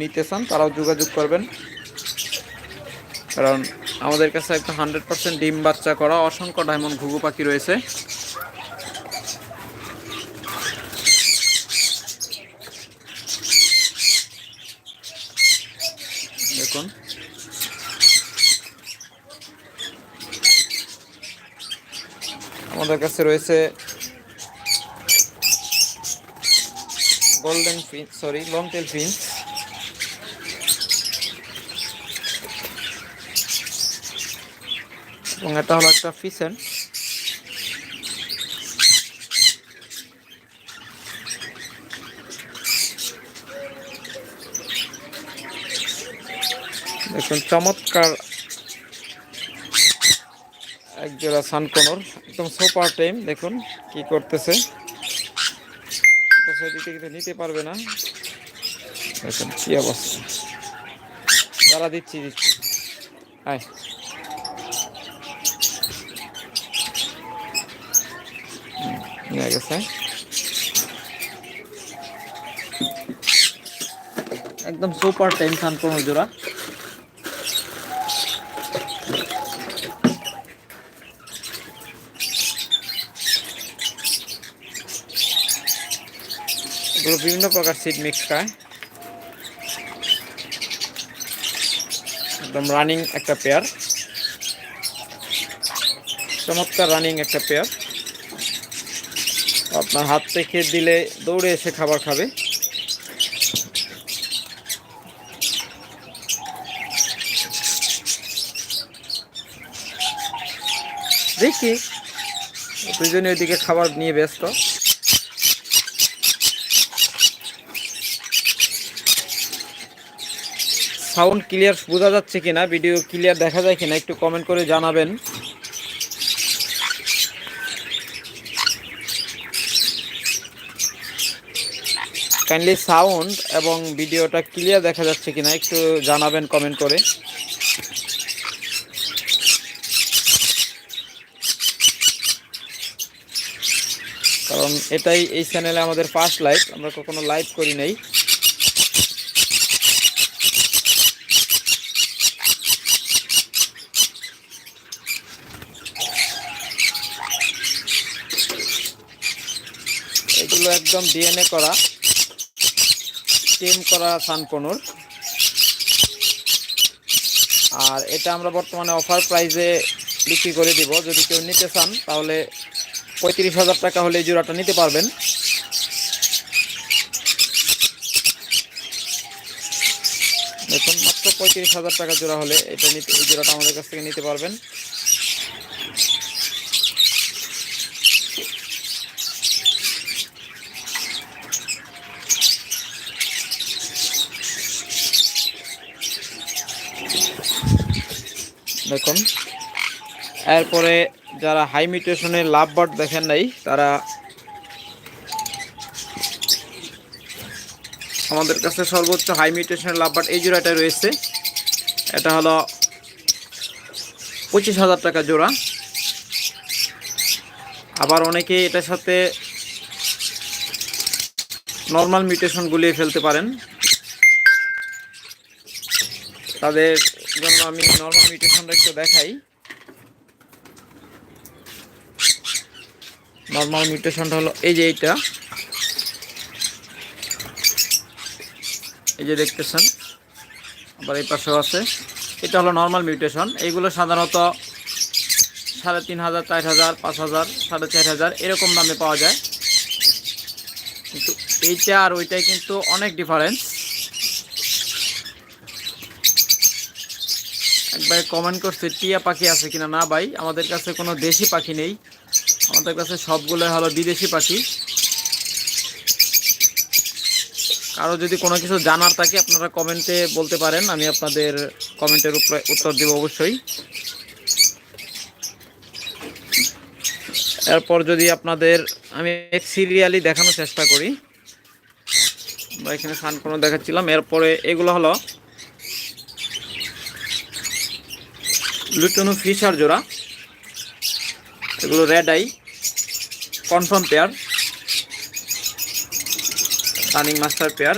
নিতে চান, তারাও যোগাযোগ করবেন। কারণ আমাদের কাছে একটা হান্ড্রেড পার্সেন্ট ডিম বাচ্চা করা অসংখ্য ডায়মন্ড ঘুঘু পাখি রয়েছে। দেখুন। আমাদের কাছে রয়েছে golden fin sorry long tail fins এবং এটা হলো একটা ফিসেন দেখুন চমৎকার এক জোড়া সানকোনর, একদম সোপার টাইম দেখুন কি করতেছে। দিতে নিতে পারবে না। দেখুন কি অবস্থা। যারা দিচ্ছি দিচ্ছি। আয়। হুম, নিয়ে গেছে একদম সুপার টাইম সানকোনর জোড়া। এগুলো বিভিন্ন প্রকার সিড মিক্স খায় একদম রানিং একটা পেয়ার চমৎকার রানিং একটা পেয়ার আপনার হাত থেকে দিলে দৌড়ে এসে খাবার খাবে। দেখি, দুজনে ওইদিকে খাবার নিয়ে ব্যস্ত। সাউন্ড ক্লিয়ার বোঝা যাচ্ছে কিনা, ভিডিও ক্লিয়ার দেখা যায় কিনা একটু কমেন্ট করে জানাবেন। কাইন্ডলি সাউন্ড এবং ভিডিওটা ক্লিয়ার দেখা যাচ্ছে কিনা একটু জানাবেন কমেন্ট করে। কারণ এটাই এই চ্যানেলে আমাদের ফার্স্ট লাইভ আমরা কখনো লাইভ করি নাই। এগুলো একদম ডিএনএ করা। টেম করা সানকনুর। আর এটা আমরা বর্তমানে অফার প্রাইজে বিক্রি করে দিব। যদি কেউ নিতে চান, তাহলে পঁয়ত্রিশ হাজার টাকা হলে এই জোড়াটা নিতে পারবেন। দেখুন, মাত্র পঁয়ত্রিশ হাজার টাকা জোড়া হলে এটা নিতে এই জোড়াটা আমাদের কাছ থেকে নিতে পারবেন। দেখুন এরপরে যারা হাই মিউটেশনের লাভ বার্ড দেখেন নাই, তারা আমাদের কাছে সর্বোচ্চ হাই মিউটেশনের লাভ বার্ড এই জোড়াটা রয়েছে। এটা হলো পঁচিশ হাজার টাকা জোড়া। আবার অনেকে এটার সাথে নর্মাল মিউটেশন গুলিয়ে ফেলতে পারেন। তাদের জন্য আমি নর্মাল মিউটেশনটা একটু দেখাই। নর্মাল মিউটেশনটা হলো এই যে এইটা। এই যে দেখতেছেন, আবার এই পাশেও আছে। এটা হলো নর্মাল মিউটেশন এইগুলো সাধারণত সাড়ে তিন হাজার, চার হাজার, পাঁচ হাজার, সাড়ে চার হাজার এরকম দামে পাওয়া যায়। কিন্তু এইটা আর ওইটাই কিন্তু অনেক ডিফারেন্স একবার কমেন্ট করছে, টিয়া পাখি আছে কিনা? না ভাই, আমাদের কাছে কোনো দেশি পাখি নেই। আমাদের কাছে সবগুলো হলো বিদেশি পাখি। কারও যদি কোনো কিছু জানার থাকে, আপনারা কমেন্টে বলতে পারেন। আমি আপনাদের কমেন্টের উপরে উত্তর দেব অবশ্যই। এরপর যদি আপনাদের, আমি সিরিয়ালি দেখানোর চেষ্টা করি। বা এখানে সানকোনো দেখাচ্ছিলাম। এরপরে এগুলো হলো লুটনু ফিশার জোড়া। এগুলো red eye confirm pair running master pair